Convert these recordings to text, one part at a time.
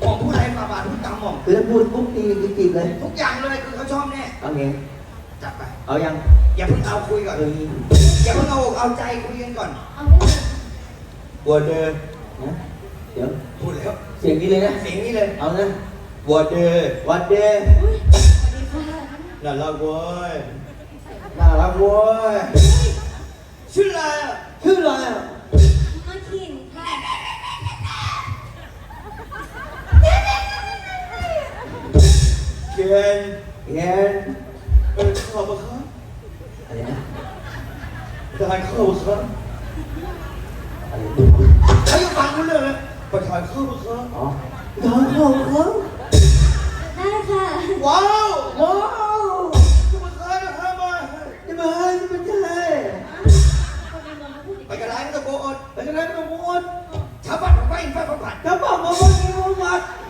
หม่อมพูดอะไรมาบาทพูดตามหม่อมคือถ้าพูดปุ๊บนี่คือจีบเลยทุกอย่างเลยคือเขาชอบแน่เอาไงจัดไป เอายังอย่าเพิ่งเอาคุยก่อน เอออย่าเพิ่งเอาอกเอาใจคุยกันก่อน เอาได้เลยวัวเดินนะเดี๋ยวพูดแล้วเสียงนี้เลยนะ เสียงนี้เลยเอานะวัวเดินวัดเดย์อุ้ยสวัสดีค่ะน่ารักเว้ยน่ารักเว้ยชื่ออะไร เกนแอนเออขอบคุณครับอะไรนะประธานเข้าครับอะไรเขายังฟังรู้เรื่องเลยประธานเข้าครับอ๋อทางเข้าเขาได้ค่ะว้าวว้าวจะมาค้านะครับมาจะมาให้จะมาใช่คนในเมืองเขาพูดไปกระไรไม่ต้องโกอดไปกันแล้วไม่ต้องพูดชาวบ้านไปไปไปผัดถ้าบอกมาว่ามีว่าวัดอ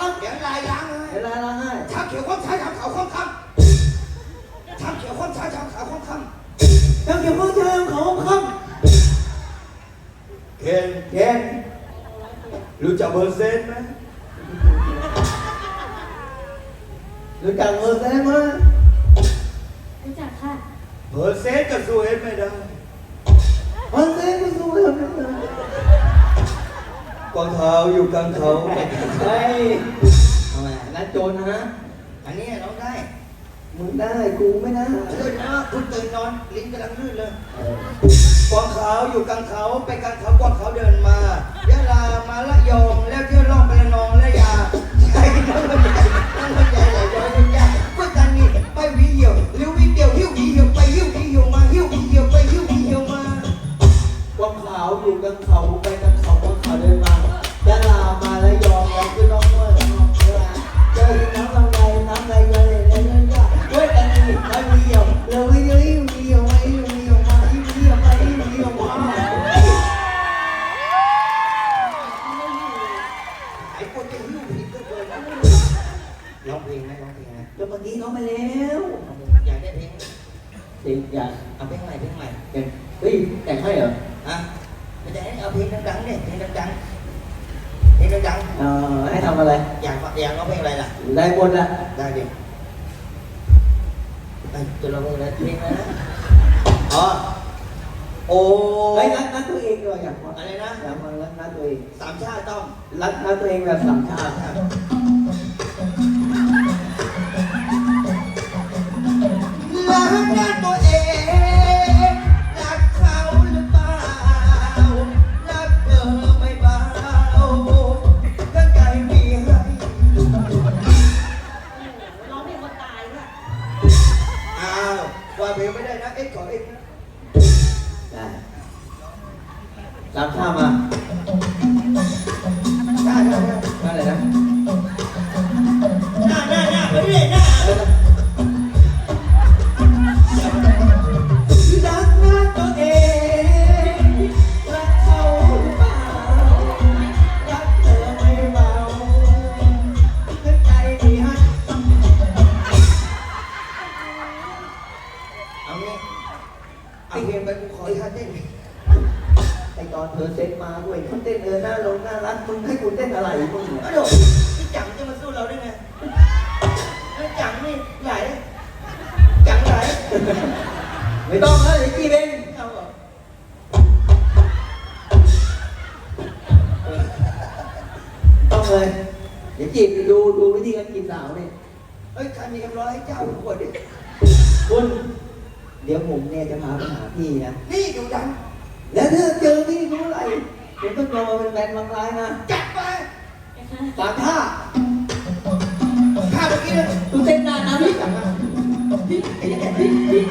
ล้างเดี๋ยวลายล้างให้เวลาล้างให้ชามเขียวข้อมซ้ายชามขาวข้อมคำชามเขียวข้อมซ้ายชามขาวข้อมคเจ้าเกี่ยวกับเจ้าเขาคำเคนำเกนรู้จักเบอร์เซนไหมรู้จักเออแซมไหมรู้จักค่ะเบอร์เซนกับซูเอสไม่ได้ กวางเท้าอยู่กลางเขาเฮ้ยทำไมนัดโจรนะ อันนี้น้องได้มึงได้กูไม่ได้ตื่นนะคุณตื่นนอนลิ้นกำลังลื่นเลยเออกวางขาวอยู่กลางเขาไปกลางเขากวางขาวเดินมายะลามาละยองแล้วเที่ยวล่องไปละนองและยาใช่น้องมันใหญ่น้องมันใหญ่ใหญ่ย้อยยุ่งยากก็ตอนนี้ไปวิเหี่ยวหรือวิเดียวหิ้ววิเหี่ยวไปหิ้ววิเหี่ยวมาหิ้ววิเหี่ยวไปหิ้ววิเหี่ยวมากวางขาวอยู่กลางเขาไปกลางเขากวางขาวเดินมา ร้องเพลงไหมร้องเพลงไหมแล้วเมื่อกี้เขาไปแล้วอยากได้เพลงเด็กอยากเอาเพลงใหม่เพลงใหม่เป็นเฮ้ยแต่งให้เหรอฮะไม่ได้เอาเพลงดังๆเนี่ยเพลงดังๆเพลงดังเอ่อให้ทำอะไรๆอยากฟังอยากร้องเพลงอะไรล่ะได้หมดละได้ดิไปจะร้องเพลงอะไรเพลงอะไรนะอ๋อโอ้เฮ้ยนัดนัดตัวเองด้วยอยากฟังอะไรนะอยากฟังนัดนัดตัวเองสามชาติต้องนัดนัดตัวเองแบบสามชาติ วว่าเพลงไม่ได้นะ เอ็กซ์ขอเอ็กซ์นะ ได้สาม เอาเพลงไปกูขออีกท่าเต้นไอตอนเธอเต้นมาด้วยเขาเต้นเออหน้าลงน่ารักมึงให้กูเต้นอะไรมึงเนี่ยอ้าวพี่จังจะมาสู้เราได้ไงไอ้จังนี่ใหญ่จังใหญ่ไม่ต้องแล้วเดี๋ยวจีบเองเอาเหรอต้องเลยเดี๋ยวจีบดูดูวิธีการจีบสาวเนี่ยเฮ้ยใครมีกำร้อยให้เจ้าขวดดิคุณ เดี๋ยวผมเนี่ยจะพาไปหาพี่นะ นี่อยู่ดังแล้วถ้าเจอพี่เมื่อไหร่ผมต้องรอเป็นแฟนบางรายนะจัดไปนะคะสามท่าข้าเมื่อกี้เนี่ยตูเต้นนานนะพี่จังนะพี่พี่พี่พี่